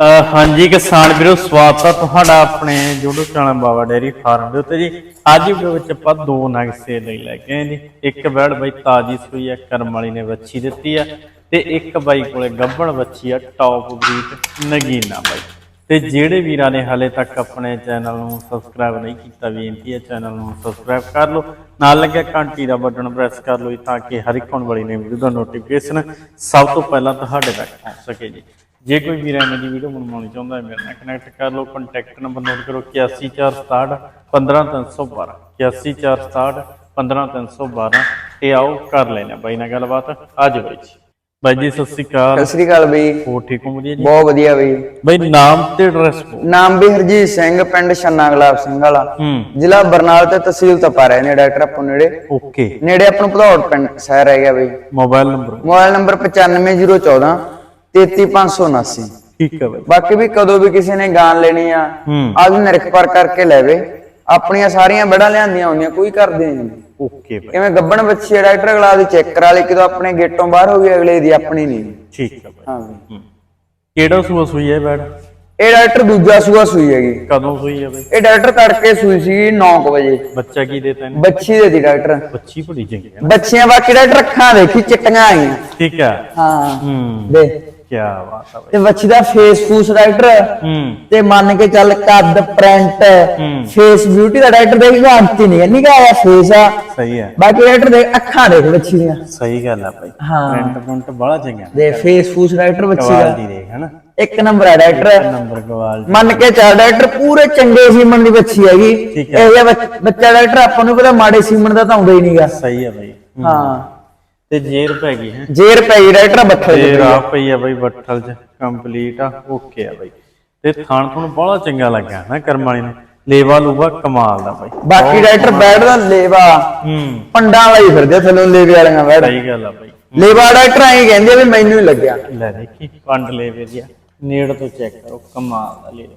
ਹਾਂਜੀ, ਕਿਸਾਨ ਵੀਰੋ, ਸਵਾਗਤ ਹੈ ਤੁਹਾਡਾ ਆਪਣੇ YouTube channel Baba dairy farm ਦੇ ਉੱਤੇ ਜੀ। ਅੱਜ ਵੀਡੀਓ ਵਿੱਚ ਆਪਾਂ ਦੋ ਨਗ ਸੇਲ ਲਈ ਲੈ ਕੇ ਆਏ ਜੀ। ਇੱਕ ਬੈੜ ਬਾਈ ਤਾਜੀ ਸੂਈ ਹੈ ਕਰਮ ਵਾਲੀ ਨੇ ਵੱਛੀ ਦਿੱਤੀ ਹੈ ਤੇ ਇੱਕ ਬਾਈ ਕੋਲੇ ਗੱਭਣ ਵੱਛੀ ਹੈ ਟੌਪ ਬਰੀਡ ਨਗੀਨਾ ਬਾਈ। ਤੇ ਜਿਹੜੇ ਵੀਰਾਂ ਨੇ ਹਾਲੇ ਤੱਕ ਆਪਣੇ ਚੈਨਲ ਨੂੰ ਸਬਸਕ੍ਰਾਈਬ ਨਹੀਂ ਕੀਤਾ, ਬੇਨਤੀ ਹੈ ਚੈਨਲ ਨੂੰ ਸਬਸਕ੍ਰਾਈਬ ਕਰ ਲਓ। ਨਾਲ ਲੱਗਿਆ ਘੰਟੀ ਦਾ ਬਟਨ ਪ੍ਰੈਸ ਕਰ ਲਓ ਜੀ, ਤਾਂ ਕਿ ਹਰ ਇੱਕ ਆਉਣ ਵਾਲੀ ਨਵੀਂ ਵੀਡੀਓ ਦਾ ਨੋਟੀਫਿਕੇਸ਼ਨ ਸਭ ਤੋਂ ਪਹਿਲਾਂ ਤੁਹਾਡੇ ਤੱਕ ਪਹੁੰਚ ਸਕੇ ਜੀ। ਜੇ ਕੋਈ ਵੀਰ ਐਵੇਂ ਦੀ ਵੀਡੀਓ ਬਣਵਾਉਣੀ ਚਾਹੁੰਦਾ ਹੈ ਮੇਰੇ ਨਾਲ ਕਨੈਕਟ ਕਰ ਲਓ ਕੰਟੈਕਟ ਨੰਬਰ ਨੋਟ ਕਰੋ 8146 15312 8146 15312 ਤੇ ਆਓ ਕਰ ਲੈਣਾ ਬਾਈ ਨਾਲ ਗੱਲਬਾਤ। ਅੱਜ ਬਾਈ ਜੀ। ਬਾਈ ਜੀ ਸਤਿ ਸ੍ਰੀ ਅਕਾਲ। ਸਤਿ ਸ੍ਰੀ ਅਕਾਲ ਬਈ। ਹੋ ਠੀਕ ਹੋ? ਵਧੀਆ ਜੀ? ਬਹੁਤ ਵਧੀਆ ਬਈ। ਬਾਈ ਨਾਮ ਤੇ ਐਡਰੈਸ ਨਾਮ ਵੀ ਹਰਜੀਤ ਸਿੰਘ ਪਿੰਡ ਛੰਨਾ ਗੁਲਾਬ ਸਿੰਘ ਵਾਲਾ। ਜ਼ਿਲ੍ਹਾ ਬਰਨਾਲਾ ਤੇ ਤਹਿਸੀਲ ਤਪਾਰਾ ਨੇ ਡਾਕਟਰ ਆਪੋ ਨੇੜੇ। ਓਕੇ। ਨੇੜੇ ਆਪਣਾ ਭਦੌੜ ਪਿੰਡ ਸ਼ਹਿਰ ਹੈਗਾ ਬਈ। Mobile number? ਮੋਬਾਈਲ ਨੰਬਰ 95014 33579 ਠੀਕ ਹੈ ਬਾਈ। ਬਾਕੀ ਵੀ ਕਦੋਂ ਵੀ ਕਿਸੇ ਨੇ ਗਾਂ ਲੈਣੀ ਆ ਆਜ ਨਿਰਖ ਪਰ ਕਰਕੇ ਲੈਵੇ ਆਪਣੀਆਂ ਸਾਰੀਆਂ ਬੜਾ ਲਿਆਂਦੀਆਂ ਹੁੰਦੀਆਂ ਕੋਈ ਕਰਦੇ ਨਹੀਂ ਓਕੇ ਬਾਈ। ਕਿਵੇਂ ਗੱਬਣ ਬੱਚੀ ਡਾਕਟਰ ਅਗਲਾ ਦੀ ਚੈੱਕ ਕਰਾ ਲਈ ਕਿਦੋਂ ਆਪਣੇ ਗੇਟੋਂ ਬਾਹਰ ਹੋ ਗਈ ਅਗਲੇ ਦੀ ਆਪਣੀ ਨਹੀਂ ਠੀਕ ਹੈ ਬਾਈ। ਹਾਂ। ਬਈ ਕਿਹੜਾ ਸੂਆ ਸੂਈ ਹੈ ਬੈਡ? ਇਹ ਡਾਕਟਰ ਦੂਜਾ ਸੂਆ ਸੂਈ ਹੈਗੀ। ਕਦੋਂ ਸੂਈ ਹੈ ਬਾਈ? ਇਹ ਡਾਕਟਰ ਤੜਕੇ ਸੂਈ ਸੀ 9 ਵਜੇ। ਬੱਚਾ ਕੀ ਦੇ ਤੈਨੂੰ ਬੱਚੀ ਦੇ ਦੀ ਡਾਕਟਰ ਬੱਚੀ ਬੜੀ ਚੰਗੀ ਹੈ ਬੱਚੀਆਂ ਬਾਕੀ ਡਾਕਟਰ ਅੱਖਾਂ ਦੇਖੀ ਚਿੱਟੀਆਂ ਆਈਆਂ। ਠੀਕ ਹੈ। ਹਾਂ। ਹੂੰ। ਦੇ। ਕੀ ਬਾਤ ਹੈ ਬਾਈ ਤੇ ਬੱਚੀ ਦਾ ਫੇਸ ਫੂਸ ਡਾਕਟਰ ਹੂੰ। ਤੇ ਮੰਨ ਕੇ ਚੱਲ ਕੱਦ ਪ੍ਰਿੰਟ ਹੂੰ। ਫੇਸ ਬਿਊਟੀ ਦਾ ਡਾਕਟਰ ਦੇਖੇਗਾ ਅੰਤੀ ਨਹੀਂ ਨਿਗਾ ਆ ਫੇਸ ਆ। ਸਹੀ ਹੈ। ਬਾਕੀ ਡਾਕਟਰ ਦੇ ਅੱਖਾਂ ਦੇਖ ਬੱਚੀ ਦੀਆਂ। ਸਹੀ ਗੱਲ ਹੈ ਬਾਈ ਹਾਂ। ਪ੍ਰਿੰਟ ਪ੍ਰਿੰਟ ਬੜਾ ਚੰਗਾ। ਦੇ ਫੇਸ ਫੂਸ ਡਾਕਟਰ ਬੱਚੀ ਦਾ। ਕੁਆਲਿਟੀ ਦੇਖ ਹਨਾ। ਇੱਕ ਨੰਬਰ ਹੈ ਡਾਕਟਰ ਨੰਬਰ ਕੁਆਲਿਟੀ ਮੰਨ ਕੇ ਚੱਲ ਡਾਕਟਰ ਪੂਰੇ ਚੰਗੇ ਸੀਮਨ ਦੀ ਬੱਚੀ ਹੈਗੀ। ਹੈ। ਇਹ ਜਿਹਾ ਬੱਚ- ਡਾਕਟਰ ਆਪਾਂ ਨੂੰ ਪਤਾ ਮਾੜੇ ਸੀਮਨ ਦਾ ਤਾਂ ਆਉਂਦਾ ਹੀ ਨਹੀਂਗਾ ਸਹੀ ਹੈ ਬਾਈ ਹੂੰ। ਤੇ ਜੇਰ ਪੈ ਗਈ ਹੈ। ਜੇਰ ਪੈ ਗਈ ਡਾਕਟਰ ਬੱਠਲ ਜੇਰ ਆ ਪਈ ਆ ਬਾਈ ਬੱਠਲ ਚ ਕੰਪਲੀਟ ਆ ਓਕੇ ਆ ਬਾਈ। ਤੇ ਥਾਣ ਤੁਹਾਨੂੰ ਬੜਾ ਚੰਗਾ ਲੱਗਾ ਨਾ ਕਰਮ ਵਾਲੀ ਨੂੰ। ਲੇਵਾ ਲੂਵਾ ਕਮਾਲ ਦਾ ਬਾਈ। ਬਾਕੀ ਡਾਕਟਰ ਬੈਡ ਦਾ ਲੇਵਾ। ਹੂੰ। ਪੰਡਾਂ ਵਾਲੀ ਫਿਰਦੇ ਥੱਲੋਂ ਲੇਵੇ ਵਾਲੀਆਂ ਬੈਡ ਸਹੀ ਗੱਲ ਆ ਬਾਈ। ਲੇਵਾ ਡਾਕਟਰ ਐਂ ਕਹਿੰਦੇ ਵੀ ਮੈਨੂੰ ਹੀ ਲੱਗਿਆ। ਲੈ ਦੇਖੀ ਪੰਡ ਲੇਵੇ ਦੀ। ਨੇੜ ਤੋਂ ਚੈੱਕ ਕਰੋ ਕਮਾਲ ਦਾ ਲੇਵਾ।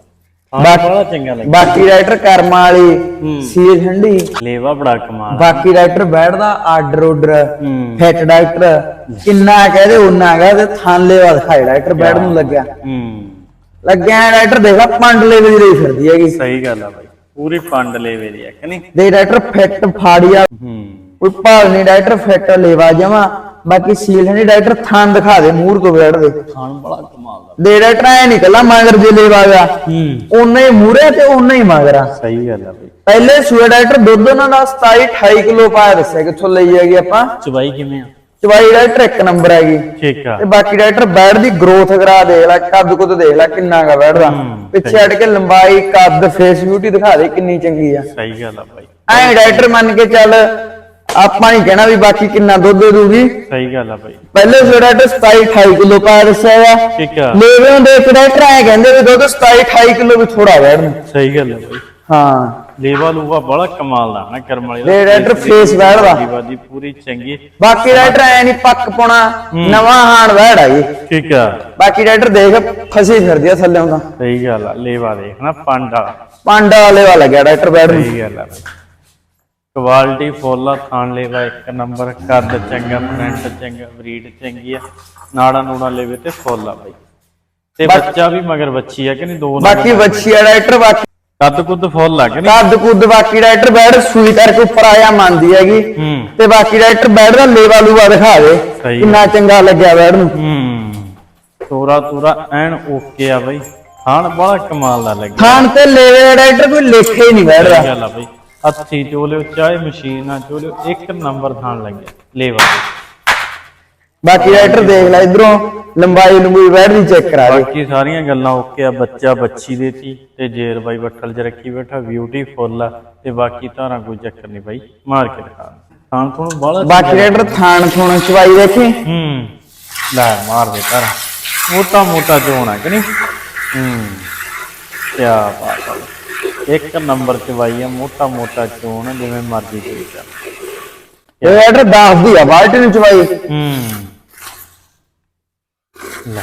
ਬੜਾ ਚੰਗਾ ਬਾਕੀ ਡਾਕਟਰ ਕਰਮਾਂ ਵਾਲੀ ਸੀਲ ਠੰਡੀ। ਲੇਵਾ ਬੜਾ ਕਮਾਲ। ਬਾਕੀ ਡਾਕਟਰ ਬੈਡ ਦਾ ਆਰਡਰ ਆਰਡਰ ਹੂੰ। ਫਿੱਟ ਡਾਕਟਰ ਕਿੰਨਾ ਕਹਦੇ ਹੈਗਾ ਤੇ ਥਾਂ ਲੇਵਾ ਦਿਖਾਈ ਡਾਕਟਰ ਬੈਡ ਨੂੰ ਲੱਗਿਆ। ਹੂੰ। ਲੱਗਿਆ ਡਾਕਟਰ ਦੇਖਾ ਪੰਡ ਲੇਵੇ ਦੀ ਰਹੀ ਫਿਰਦੀ ਹੈਗੀ। ਸਹੀ ਗੱਲ ਆ ਬਾਈ। ਪੂਰੀ ਪੰਡ ਲੇਵੇ ਦੀ ਆ ਕਿ ਨਹੀਂ? ਦੇ ਡਾਕਟਰ ਫਿੱਟ ਫਾੜੀਆ। ਹੂੰ। ਕੋਈ ਭਾਵ ਨਹੀਂ ਡਾਕਟਰ ਫਿੱਟ ਲੇਵਾ ਜਮਾ ਬਾਕੀ ਸੀਲ ਠੰਡੀ ਡਾਕਟਰ ਥਾਂ ਦਿਖਾ ਦੇ ਮੂਰ ਤੋਂ ਬੈਡ ਦੇ। ਖਾਣ ਬੜਾ ਕਮਾਲ ਦਾ। ਦੇ ਡਾਕਟਰ ਐ ਨਹੀਂ ਕੱਲਾ ਮਗਰ ਜੇ ਲੇਵਾ ਗਿਆ। ਹੂੰ। ਉਨਾ ਹੀ ਮੂਰੇ ਤੇ ਉਨਾ ਹੀ ਮਗਰਾ ਸਹੀ ਗੱਲ ਆ ਬਾਈ। ਪਹਿਲੇ ਸੂਏ ਡਾਕਟਰ ਦੁੱਧ ਉਹਨਾਂ ਦਾ 27 28 ਕਿਲੋ ਪਾਇਆ ਦੱਸਿਆ ਕਿੱਥੋਂ ਲਈ ਹੈਗੀ ਆਪਾਂ? ਚਬਾਈ ਕਿਵੇਂ ਆ? ਚਵਾਈ ਡਾਕਟਰ ਇੱਕ ਨੰਬਰ ਹੈਗੀ। ਠੀਕ ਆ। ਤੇ ਬਾਕੀ ਡਾਕਟਰ ਬੈਡ ਦੀ ਗਰੋਥ ਕਰਾ ਦੇਖ ਲੈ ਕੱਦ ਕੁੱਦ ਦੇਖ ਲੈ ਕਿੰਨਾ ਗਾ ਬੈਡ ਦਾ। ਪਿੱਛੇ ਹਟ ਕੇ ਲੰਬਾਈ ਕੱਦ ਫੇਸ ਬਿਊਟੀ ਦਿਖਾ ਦੇ ਕਿੰਨੀ ਚੰਗੀ ਆ। ਸਹੀ ਗੱਲ ਆ ਬਾਈ। ਐਂ ਡਾਕਟਰ ਮੰਨ ਕੇ ਚੱਲ ਆਪਾਂ ਨਹੀਂ ਕਹਿਣਾ ਵੀ ਬਾਕੀ ਕਿੰਨਾ ਦੁੱਧ ਦੇ ਦੂਗੀ ਸਹੀ ਗੱਲ ਆ ਬਾਈ। ਪਹਿਲੇ ਸੂਏ ਡਾਕਟਰ 27 28 ਕਿਲੋ ਪਾਇਆ ਦੱਸਿਆ ਆ। ਠੀਕ ਆ। ਲੇਵੇ ਹੁੰਦੇ ਇੱਕ ਡਾਕਟਰ ਐਂ ਕਹਿੰਦੇ ਵੀ ਦੁੱਧ 27 28 ਕਿਲੋ ਵੀ ਥੋੜਾ ਨੂੰ ਸਹੀ ਗੱਲ ਆ ਬਾਈ। ਹਾਂ। ਲੇਵਾ ਲੂਵਾ ਬੜਾ ਕਮਾਲ ਦਾ ਨਾ ਕਰਮ ਵਾਲੀ ਤੇ ਡਾਕਟਰ ਫੇਸ ਬੈਡ ਦਾ ਬਾਦੀ ਪੂਰੀ ਚੰਗੀ। ਬਾਕੀ ਡਾਕਟਰ ਐ ਨਹੀਂ ਪੱਕ ਪਾਉਣਾ ਨਵਾਂ ਹਾਣ ਬੈੜ ਆਈ ਠੀਕ ਆ। ਬਾਕੀ ਡਾਕਟਰ ਦੇਖ ਫਸੀ ਫਿਰਦੀ ਆ ਥੱਲੇ ਤਾਂ। ਸਹੀ ਗੱਲ ਆ ਲੇਵਾ ਦੇਖ ਨਾ ਪੰਡ ਪਾਂਡਾ ਵਾਲੇ ਵਾਲਾ ਗਿਆ ਡਾਕਟਰ ਬੈੜ ਨੂੰ। ਸਹੀ ਗੱਲ ਆ ਕੁਆਲਿਟੀ ਫੁੱਲ ਆ ਥਾਣ ਲੇਵਾ ਇੱਕ ਨੰਬਰ ਕੱਦ ਚੰਗਾ ਪ੍ਰਿੰਟ ਚੰਗਾ ਬਰੀਡ ਚੰਗੀ ਆ ਨਾੜਾ ਨੂੜਾ ਲੇਵੇ ਤੇ ਫੁੱਲ ਆ ਬਾਈ। ਤੇ ਬੱਚਾ ਵੀ ਮਗਰ ਬੱਚੀ ਆ ਕਿ ਨਹੀਂ ਦੋ ਨੰਬਰ ਬਾਕੀ ਵੱਛੀ ਆ ਡਾਕਟਰ ਬਾਕੀ ਕੱਦ ਕੁੱਦ ਫੁੱਲ ਆ ਕਿ ਨਹੀਂ? ਕੱਦ ਕੁੱਦ ਬਾਕੀ ਡਾਕਟਰ ਬੈੜ ਸੂਈ ਕਰਕੇ ਉੱਪਰ ਆਇਆ ਮੰਨਦੀ ਹੈਗੀ। ਹੂੰ। ਤੇ ਬਾਕੀ ਡਾਕਟਰ ਬੈੜ ਦਾ ਲੇਵਾ ਲੂਵਾ ਦਿਖਾ ਦੇ ਸਹੀ ਕਿੰਨਾ ਚੰਗਾ ਲੱਗਿਆ ਬੈੜ ਨੂੰ। ਹੂੰ। ਤੋਰਾ ਤੋਰਾ ਐਨ ਓਕੇ ਆ ਬਾਈ। ਥਾਣ ਬੜਾ ਕਮਾਲ ਦਾ ਲੱਗਿਆ। ਖਾਣ ਤੇ ਲੇਵੇ ਡਾਕਟਰ ਕੋਈ ਲੇਖੇ ਹੀ ਨਹੀਂ ਬੈੜ ਦਾ। ਗੱਲ ਆ ਬਈ। ਹੱਥੀ ਚੋਲਿਓ ਚਾਹੇ ਮਸ਼ੀਨ ਨਾਲ ਚੋਲਿਓ ਇੱਕ ਨੰਬਰ ਥਾਣ ਲੱਗਿਆ ਲੇਵਾ ਬਾਕੀ ਡਾਕਟਰ ਦੇਖ ਲੈ ਇਧਰੋਂ ਲੰਬਾਈ ਲੰਬੂਈ ਬੈੜ ਦੀ ਚੈੱਕ ਕਰਾ ਦੇ ਬਾਕੀ ਸਾਰੀਆਂ ਗੱਲਾਂ ਓਕੇ ਆ ਬੱਚਾ ਬੱਚੀ ਦੇ ਤੀ ਤੇ ਜੇਰ ਬਾਈ ਬੱਠਲ 'ਚ ਰੱਖੀ ਬੈਠਾ ਬਿਊਟੀਫੁੱਲ ਆ ਤੇ ਬਾਕੀ ਧਾਰਾਂ ਕੋਈ ਚੱਕਰ ਨਹੀਂ ਬਾਈ ਮਾਰ ਕੇ ਦਿਖਾ ਥਾਣ ਤੁਹਾਨੂੰ ਬਾਲਾ ਬਾਕੀ ਡਾਕਟਰ ਥਾਣ ਥੋਣ ਚਵਾਈ ਦੇਖੀ। ਹੂੰ ਲੈ ਮਾਰ ਦੇ ਧਾਰਾਂ। ਮੋਟਾ ਮੋਟਾ ਜੋਣਾ ਕਿ ਨਹੀਂ? ਹੂੰ ਕੀ ਬਾਤ ਆ। ਇੱਕ ਨੰਬਰ ਚ ਬਾਈ ਆ ਮੋਟਾ ਮੋਟਾ ਚੋਣ ਜਿਵੇਂ ਮਰਜ਼ੀ ਕੋਈ ਕਰ ਇਹ ਡਾਕਟਰ ਦੱਸਦੀ ਆ ਬਾਲਟੀ ਨੂੰ ਚਵਾਈ ਹੂੰ। ਲੈ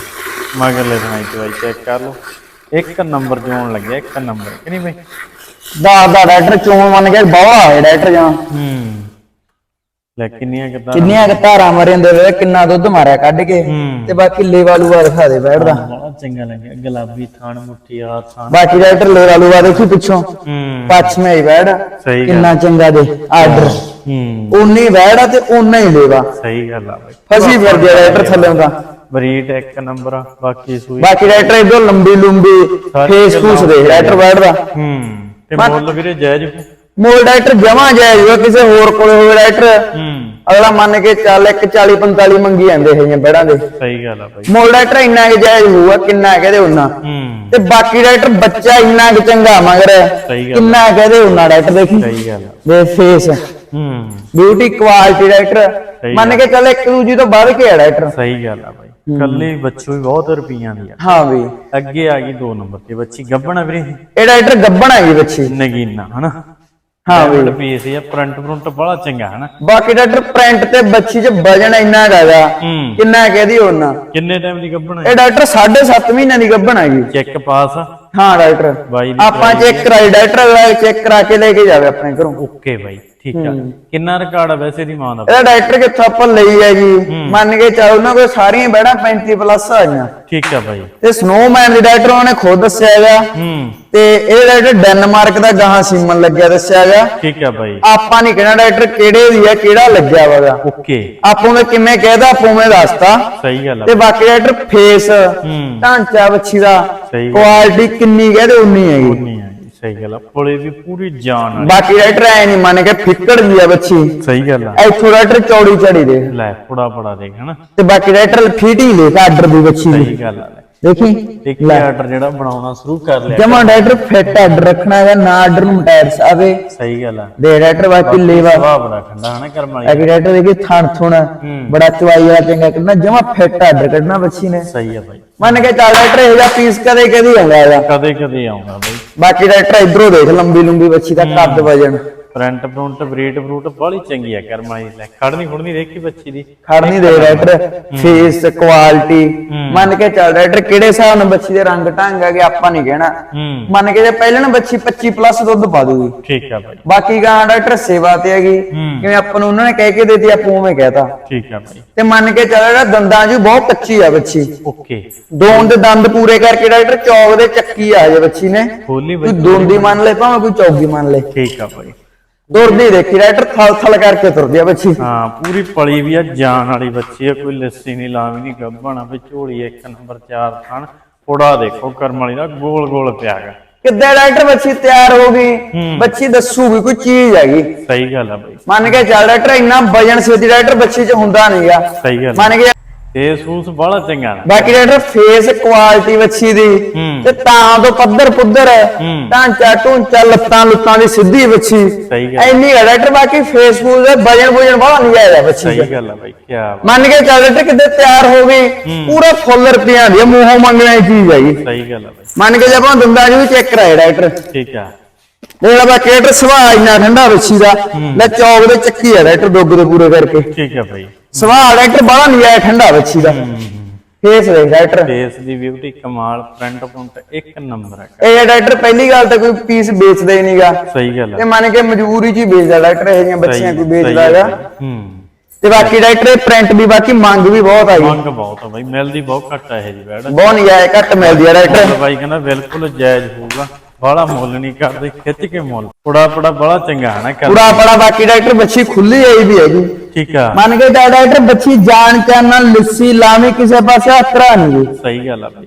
ਮਗਰਲੇ ਦਿਨਾਂ ਚ ਬਾਈ ਚੈੱਕ ਕਰ ਲਓ। ਇੱਕ ਨੰਬਰ ਜੋਣ ਲੱਗਿਆ ਇੱਕ ਨੰਬਰ ਕਿ ਨਹੀਂ ਬਾਈ? ਦੱਸਦਾ ਡਾਕਟਰ ਚੋਣ ਮੰਨ ਕੇ ਬਾਵਾ ਹੈ ਡਾਕਟਰ ਜਾਂ। ਹੂੰ। ਲੈ ਕਿੰਨੀਆਂ ਕਿਦਾਂ ਕਿੰਨੀਆਂ ਧਾਰਾਂ ਮਰੇ ਦੇ ਵੇ ਕਿੰਨਾ ਦੁੱਧ ਮਾਰਿਆ ਕੱਢ ਕੇ ਤੇ ਬਾਕੀ ਲੇਵਾ ਲੂਆ ਦਿਖਾ ਦੇ ਬੈਠਦਾ ਬੜਾ ਚੰਗਾ ਲੱਗਿਆ ਗੁਲਾਬੀ ਥਾਣ ਮੁੱਠੀ ਆ ਥਾਣ ਬਾਕੀ ਡਾਕਟਰ ਲੇਵਾ ਲੂਆ ਦੇਖੀ ਪਿੱਛੋਂ? ਪੱਛਮੇ ਹੀ ਗੱਲ। ਕਿੰਨਾ ਚੰਗਾ ਦੇ ਆਰਡਰ। ਹੂੰ। ਉਨੀ ਆ ਤੇ ਉਨਾ ਹੀ ਲੇਵਾ। ਸਹੀ ਗੱਲ ਆ ਬਾਈ। ਫਸੀ ਫਿਰਦੀ ਡਾਕਟਰ ਥੱਲੇ ਦਾ ਬਰੀਡ ਇੱਕ ਨੰਬਰ ਬਾਕੀ ਸੂਈ। ਬਾਕੀ ਡਾਕਟਰ ਇਧਰ ਲੰਬੀ ਲੰਬੀ ਫੇਸ ਫੂਸ ਦੇ ਡਾਕਟਰ ਬੈਠਦਾ। ਹੂੰ ਤੇ ਮੁੱਲ ਵੀਰੇ ਜਾਇਜ਼ ਮੋਲ ਡਾਕਟਰ ਜਮਾ ਜਾਇਜ਼ ਕਿਸੇ ਹੋਰ ਕੋਲੇ ਹੋਵੇ ਡਾਕਟਰ ਹੂੰ। ਅਗਲਾ ਮੰਨ ਕੇ ਚੱਲ 1 40 45 ਮੰਗੀ ਜਾਂਦੇ ਇਹ ਜਿਹੇ ਬੈੜਾਂ ਦੇ। ਸਹੀ ਗੱਲ ਆ ਬਾਈ। ਮੋਲ ਡਾਕਟਰ ਇੰਨਾ ਕਿ ਜਾਇਜ਼ ਹੋਊਗਾ ਕਿੰਨਾ ਕਹਦੇ ਉਹਨਾਂ। ਹੂੰ। ਤੇ ਬਾਕੀ ਡਾਕਟਰ ਬੱਚਾ ਇੰਨਾ ਕਿ ਚੰਗਾ ਮਗਰ ਸਹੀ ਗੱਲ। ਕਿੰਨਾ ਕਹਦੇ ਉਹਨਾਂ ਡਾਕਟਰ ਦੇਖੀ। ਸਹੀ ਗੱਲ ਆ। ਦੇ ਫੇਸ ਹੂੰ ਬਿਊਟੀ ਕੁਆਲਿਟੀ ਸਹੀ ਮੰਨ ਕੇ ਚੱਲ ਇੱਕ ਦੂਜੀ ਤੋਂ ਵੱਧ ਕੇ ਆ ਡਾਕਟਰ ਸਹੀ ਗੱਲ ਆ ਬਾਈ। ਕੱਲੀ ਬੱਚੂ ਵੀ ਬਹੁਤ ਰੁਪਈਆਂ ਦੀ ਆ। ਹਾਂ ਵੀ। ਅੱਗੇ ਆ ਗਈ 2 ਨੰਬਰ ਤੇ ਬੱਚੀ ਗੱਬਣਾ ਵੀਰੇ। ਇਹ ਡਾਕਟਰ ਗੱਬਣ ਆ ਗਈ ਬੱਚੀ। ਨਗੀਨਾ ਹਨਾ? ਹਾਂ ਪੀਸ ਬੜਾ ਚੰਗਾ ਬਾਕੀ ਡਾਕਟਰ ਪ੍ਰਿੰਟ ਤੇ ਬੱਚੀ 'ਚ ਵਜਨ ਇੰਨਾ ਹੈਗਾ ਕਿੰਨਾ ਕਹਦੀ ਉਹਨਾਂ ਕਿੰਨੇ ਟਾਈਮ ਦੀ ਗੱਬਣਾ ਇਹ ਡਾਕਟਰ 7.5 ਮਹੀਨਿਆਂ ਦੀ ਗੱਭਣ ਹੈਗੀ। ਚੈੱਕ ਪਾਸ ਹਾਂ ਡਾਕਟਰ। ਆਪਾਂ ਚੈੱਕ ਕਰਾਈ ਡਾਕਟਰ ਚੈੱਕ ਕਰਾ ਕੇ ਲੈ ਕੇ ਜਾਵੇ ਆਪਣੇ ਘਰੋਂ। Okay bye. ਠੀਕ ਆ। ਕਿੰਨਾ ਰਿਕਾਰਡ ਆ ਵੈਸੇ ਦੀ ਮਾਂ ਦਾ? ਇਹਦਾ ਡਾਕਟਰ ਕਿੱਥੋਂ ਆਪਾਂ ਲਈ ਹੈ। ਜੀ ਮੰਨ ਕੇ ਚੱਲ ਉਹਨਾਂ ਕੋਲ ਸਾਰੀਆਂ ਬੈੜਾ 35 ਪਲੱਸ ਆ ਗਈਆਂ। ਠੀਕ ਆ ਬਾਈ। ਤੇ ਸਨੋਮੈਨ ਦੇ ਡਾਕਟਰ ਉਹਨੇ ਖੁਦ ਦੱਸਿਆ ਹੈਗਾ। ਹੂੰ। ਤੇ ਇਹ ਡਾਕਟਰ ਡੈਨਮਾਰਕ ਦਾ ਗਾਹਾਂ ਸੀਮਨ ਲੱਗਿਆ ਦੱਸਿਆ ਹੈਗਾ। ਠੀਕ ਆ ਬਾਈ। ਆਪਾਂ ਨਹੀਂ ਕਹਿਣਾ ਡਾਕਟਰ ਕਿਹੜੇ ਦੀ ਹੈ ਕਿਹੜਾ ਲੱਗਿਆ ਵਾਗਾ ਓਕੇ। ਆਪੋਂ ਮੈਂ ਕਿਵੇਂ ਕਹਿਦਾ ਆਪੋਂ ਦੱਸਤਾ। ਸਹੀ ਗੱਲ ਆ ਤੇ ਬਾਕੀ ਡਾਕਟਰ ਫੇਸ ਹੂੰ। ਢਾਂਚਾ ਬੱਚੀ ਦਾ। ਕੁਆਲਿਟੀ ਕਿੰਨੀ ਕਹਦੇ ਉਨੀ ਹੈਗੀ। ਸਹੀ ਗੱਲ ਆ ਪੁਲੇ ਵੀ ਪੂਰੀ ਜਾਨ ਵਾਲੀ ਬਾਕੀ ਡਾਕਟਰ ਐ ਨਹੀਂ ਮੰਨ ਕੇ ਫਿੱਕੜ ਦੀ ਆ ਬੱਚੀ। ਸਹੀ ਗੱਲ ਆ। ਇੱਥੋਂ ਡਾਕਟਰ ਚੌੜੀ ਚੜੀ ਦੇ। ਲੈ ਪੁੜਾ ਪੁੜਾ ਦੇਖ ਹਨਾ? ਤੇ ਬਾਕੀ ਡਾਕਟਰ ਫੀਟਿੰਗ ਦੇਖ ਆਰਡਰ ਦੀ ਬੱਚੀ ਦੀ। ਸਹੀ ਗੱਲ ਆ। ਦੇਖੀ? ਇੱਕ ਹੀ ਆਰਡਰ ਜਿਹੜਾ ਬਣਾਉਣਾ ਸ਼ੁਰੂ ਕਰ ਲਿਆ। ਜਮਾ ਡਾਕਟਰ ਫਿੱਟ ਆਰਡਰ ਰੱਖਣਾ ਹੈਗਾ ਨਾ ਆਰਡਰ ਨੂੰ ਟਾਇਰਸ ਆਵੇ। ਸਹੀ ਗੱਲ ਆ। ਦੇ ਡਾਕਟਰ ਬਾਕੀ ਲੇਵਾ। ਸੁਭਾਅ ਬੜਾ ਠੰਡਾ ਹਨਾ ਕਰਮ ਵਾਲੀ? ਬਾਕੀ ਡਾਕਟਰ ਦੇਖੀ ਥਣ ਥੁਣ ਬੜਾ ਚਵਾਈ ਵਾਲਾ ਚੰਗਾ ਕਰਨਾ ਜਮਾ ਫਿੱਟ ਆਰਡਰ ਕੱਢਣਾ ਬੱਚੀ ਨੇ। ਸਹੀ ਆ ਬਾਈ। ਮੰਨ ਕੇ ਚੱਲ ਡਾਕਟਰ ਇਹ ਜਿਹਾ ਪੀਸ ਕਦੇ ਕਦੇ ਆਉਂਦਾ ਹੈਗਾ। ਕਦੇ ਕਦੇ ਆਉਂਦਾ ਬਾਈ। ਬਾਕੀ ਡਾਕਟਰ ਇਧਰੋਂ ਦੇਖ ਲੰਬੀ ਲੰਬੀ ਬੱਚੀ ਦਾ ਕੱਦ ਵਜਨ। ਫਰੰਟ ਫਰੰਟ ਬਰੀਡ ਫਰੂਟ ਬੜੀ ਚੰਗੀ ਆ ਕਰਮ ਵਾਲੀ ਲੈ ਖੜਨੀ ਖੁੜਨੀ ਦੇਖੀ ਬੱਚੀ ਦੀ। ਖੜਨੀ ਦੇ ਡਾਕਟਰ ਫੇਸ ਕੁਆਲਿਟੀ ਮੰਨ ਕੇ ਚੱਲ ਡਾਕਟਰ ਕਿਹੜੇ ਹਿਸਾਬ ਨਾਲ ਬੱਚੀ ਦੇ ਰੰਗ ਢੰਗ ਹੈਗੇ ਆਪਾਂ ਨਹੀਂ ਕਹਿਣਾ? ਮੰਨ ਕੇ ਜੇ ਪਹਿਲਾਂ ਬੱਚੀ 25 ਪਲੱਸ ਦੁੱਧ ਪਾ ਦੂਗੀ ਠੀਕ ਆ ਬਾਈ। ਬਾਕੀ ਗਾਂ ਡਾਕਟਰ ਸੇਵਾ ਤੇ ਹੈਗੀ। ਕਿਵੇਂ ਆਪਾਂ ਨੂੰ ਉਹਨਾਂ ਨੇ ਕਹਿ ਕੇ ਦੇਤੀ ਆਪਾਂ ਉਵੇਂ ਕਹਿਤਾ। ਠੀਕ ਆ ਬਾਈ। ਤੇ ਮੰਨ ਕੇ ਚੱਲ ਜਿਹੜਾ ਦੰਦਾਂ 'ਚ ਬਹੁਤ ਕੱਚੀ ਆ ਬੱਚੀ। ਓਕੇ। ਦੋਨ ਦੇ ਦੰਦ ਪੂਰੇ ਕਰਕੇ ਡਾਕਟਰ ਚੌਕ ਦੇ ਚੱਕੀ ਆ ਜੇ ਬੱਚੀ ਨੇ। ਖੋਲੀ ਬਾਈ ਦੋਂਦੀ ਮੰਨ ਲੈ ਭਾਵੇਂ ਕੋਈ ਚੌਗੀ ਮੰਨ ਲੈ ਠੀਕ ਆ ਬਾਈ। ਦੁਰਦੀ ਦੇਖੀ ਡਾਕਟਰ ਥਲ ਥਲ ਕਰਕੇ ਤੁਰਦੀ ਆ ਬੱਚੀ। ਹਾਂ ਪੂਰੀ ਪਲੀ ਵੀ ਆ ਜਾਨ ਵਾਲੀ ਬੱਚੀ ਆ ਕੋਈ ਲੱਸੀ ਨਹੀਂ ਲਾਵੀ ਨਹੀਂ ਗੱਭਣਾ ਵੀ ਝੋਲੀ ਇੱਕ ਨੰਬਰ ਚਾਰ ਥਣ। ਫੋੜਾ ਦੇਖੋ ਕਰਮ ਵਾਲੀ ਦਾ ਗੋਲ ਗੋਲ ਪਿਆਗਾ ਕਿੱਦਾਂ ਡਾਕਟਰ ਬੱਚੀ ਤਿਆਰ ਹੋ ਗਈ? ਬੱਚੀ ਦੱਸੂਗੀ ਕੋਈ ਚੀਜ਼ ਹੈਗੀ। ਸਹੀ ਗੱਲ ਆ ਬਾਈ। ਮੰਨ ਕੇ ਚੱਲ ਡਾਕਟਰ ਇੰਨਾ ਵਜਨ ਛੇਤੀ ਡਾਕਟਰ ਬੱਚੀ 'ਚ ਹੁੰਦਾ ਨਹੀਂਗਾ ਸਹੀ ਗੱਲ। ਮੰਨ ਕੇ ਤੇ ਸੂਸ ਬੜਾ ਚੰਗਾ ਨਾ। ਬਾਕੀ ਡਾਕਟਰ ਫੇਸ ਕੁਆਲਿਟੀ ਬੱਚੀ ਦੀ। ਤੇ ਤਾਂ ਤੋਂ ਪੱਧਰ ਪੁੱਧਰ ਹੂੰ। ਢਾਂਚਾ ਢੂੰਚਾ ਲੱਤਾਂ ਲੁੱਤਾਂ ਦੀ ਸਿੱਧੀ ਗੱਲ। ਇੰਨੀ ਹੈ ਡਾਕਟਰ ਬਾਕੀ ਫੇਸ ਫੂਸ ਦਾ ਵਜਨ ਵਜਨ ਬੜਾ ਨਹੀਂ ਆਇਆ ਬੱਚੀ ਸਹੀ ਗੱਲ ਆ ਬਾਈ ਕੀ ਮੰਨ ਕੇ ਚੱਲ ਡਾਕਟਰ ਕਿਤੇ ਤਿਆਰ ਹੋ ਗਈ ਪੂਰਾ ਫੁੱਲ ਰੁਪਿਆਂ ਦੀ ਆ, ਮੂੰਹੋਂ ਮੰਗਣਾ ਚੀਜ਼ ਹੈਗੀ। ਸਹੀ ਗੱਲ ਆ ਬਾਈ। ਮੰਨ ਕੇ ਜੇ ਆਪਾਂ ਦੰਦਾਂ 'ਚ ਵੀ ਚੈੱਕ ਕਰਾਏ ਡਾਕਟਰ। ਠੀਕ ਆ। ਜਿਹੜਾ ਬਾਕੀ ਡਾਕਟਰ ਸੁਭਾਅ ਇੰਨਾ ਠੰਡਾ ਬੱਚੀ ਦਾ। ਲੈ ਚੌਕ ਦੇ ਚੱਕੀ ਆ ਡਾਕਟਰ ਦੁੱਗ ਦੇ ਪੂਰੇ ਕਰਕੇ। ਠੀਕ ਆ ਬਾਈ। ਸੁਭਾਅ ਡਾਕਟਰ ਬੜਾ ਨਹੀਂ ਆਇਆ ਠੰਡਾ ਬੱਚੀ ਦਾ। ਫੇਸ ਦੇਖ ਡਾਕਟਰ। ਫੇਸ ਦੀ ਬਿਊਟੀ ਕਮਾਲ ਫਰੰਟ ਫਰੰਟ ਇੱਕ ਨੰਬਰ ਹੈ ਇਹ ਡਾਕਟਰ ਪਹਿਲੀ ਗੱਲ ਤਾਂ ਕੋਈ ਪੀਸ ਵੇਚਦਾ ਹੀ ਨਹੀਂਗਾ ਸਹੀ ਗੱਲ ਤੇ ਆ ਮੰਨ ਕੇ ਮਜਬੂਰੀ 'ਚ ਹੀ ਵੇਚਦਾ ਡਾਕਟਰ ਇਹ ਜਿਹੀਆਂ ਬੱਚੀਆਂ ਕੋਈ ਵੇਚਦਾ ਹੈਗਾ। ਹੂੰ। ਤੇ ਬਾਕੀ ਡਾਕਟਰ ਇਹ ਪ੍ਰਿੰਟ ਵੀ ਬਾਕੀ ਮੰਗ ਵੀ ਬਹੁਤ ਆਈ ਮੰਗ ਬਹੁਤ ਆ ਬਾਈ। ਮਿਲਦੀ ਬਹੁਤ ਘੱਟ ਆ ਇਹ ਜੀ ਬੈਡ। ਬਹੁਤ ਨਹੀਂ ਆਏ ਘੱਟ ਮਿਲਦੀ ਆ ਡਾਕਟਰ। ਬਾਈ ਕਹਿੰਦਾ ਬਿਲਕੁਲ ਜਾਇਜ਼ ਹੋਊਗਾ। ਬੜਾ ਮੁੱਲ ਨਹੀਂ ਕਰਦੇ ਖਿੱਚ ਕੇ ਮੁੱਲ। ਪੜਾ ਪੜਾ ਬੜਾ ਚੰਗਾ ਹੈ ਨਾ ਕਰ ਪੂਰਾ ਬੜਾ ਬਾਕੀ ਡਾਕਟਰ ਬੱਚੀ ਖੁੱਲੀ ਆਈ ਵੀ ਹੈਗੀ। ਠੀਕ ਆ। ਮੰਨ ਕੇ ਚੱਲ ਡਾਕਟਰ ਬੱਚੀ ਜਾਣ ਚਾਨਣ ਲੱਸੀ ਲਾਵੀ ਕਿਸੇ ਪਾਸੇ ਹੱਥਰਾ ਨਹੀਂ ਸਹੀ ਗੱਲ ਆ ਬਾਈ।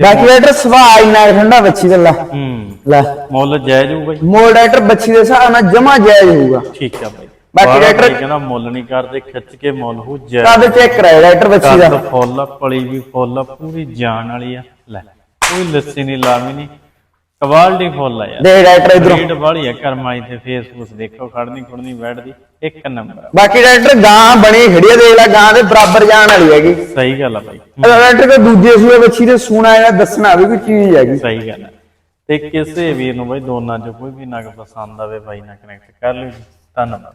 ਬਾਕੀ ਡਾਕਟਰ ਸੁਭਾਅ ਇੰਨਾ ਠੰਡਾ ਬੱਚੀ ਦਾ ਲੈ। ਹੂੰ। ਲੈ। ਮੁੱਲ ਜਾਇਜ਼ ਹੋਊ ਬਾਈ ਮੋੜ ਡਾਕਟਰ ਬੱਚੀ ਦੇ ਹਿਸਾਬ ਨਾਲ ਜਮਾ ਜਾਇਜ਼ ਹੋਊਗਾ। ਠੀਕ ਆ ਬਾਈ। ਬਾਕੀ ਡਾਕਟਰ- ਕਹਿੰਦਾ ਮੁੱਲ ਨਹੀਂ ਕਰਦੇ ਖਿੱਚ ਕੇ ਮੁੱਲ ਹੋ ਕਦ ਜਾਇਜ਼ ਚੈੱਕ ਕਰਾਇਆ ਡਾਕਟਰ ਬੱਚੀ ਦਾ? ਕੱਦ ਫੁੱਲ ਪਲੀ ਵੀ ਫੁੱਲ ਪੂਰੀ ਜਾਨ ਵਾਲੀ ਆ। ਲੈ ਕੋਈ ਲੱਸੀ ਨਹੀਂ ਲਾਵੀ ਨਹੀਂ। ਕੁਆਲਿਟੀ ਫੁੱਲ ਆ ਯਾਰ। ਦੇ ਡਾਕਟਰ ਇਧਰੋਂ। ਬਰੀਡ ਵਾਲੀ ਆ ਕਰਮਾਈ ਤੇ ਫੇਸਬੁੱਕ ਦੇਖੋ ਖੜਨੀ ਖੁੜਨੀ ਬੈਠਦੀ ਇੱਕ ਨੰਬਰ ਆ। ਬਾਕੀ ਡਾਕਟਰ ਗਾਂ ਬਣੀ ਖੜੀ ਆ ਦੇਖ ਲੈ ਗਾਂ ਦੇ ਬਰਾਬਰ ਜਾਣ ਵਾਲੀ ਹੈਗੀ। ਸਹੀ ਗੱਲ ਆ ਬਾਈ। ਡਾਕਟਰ ਕੋ ਦੂਜੇ ਸੂਏ ਬੱਚੀ ਦੇ ਸੂਣਾ ਇਹਦਾ ਦੱਸਣਾ ਵੀ ਕੋਈ ਚੀਜ਼ ਹੈਗੀ। ਸਹੀ ਗੱਲ ਹੈ ਤੇ ਕਿਸੇ ਵੀਰ ਨੂੰ ਬਾਈ ਦੋਨਾਂ ਚੋਂ ਕੋਈ ਵੀ ਨਗ ਪਸੰਦ ਆਵੇ ਬਾਈ ਨਾਲ ਕਨੈਕਟ ਕਰ ਲਿਓ ਧੰਨਵਾਦ।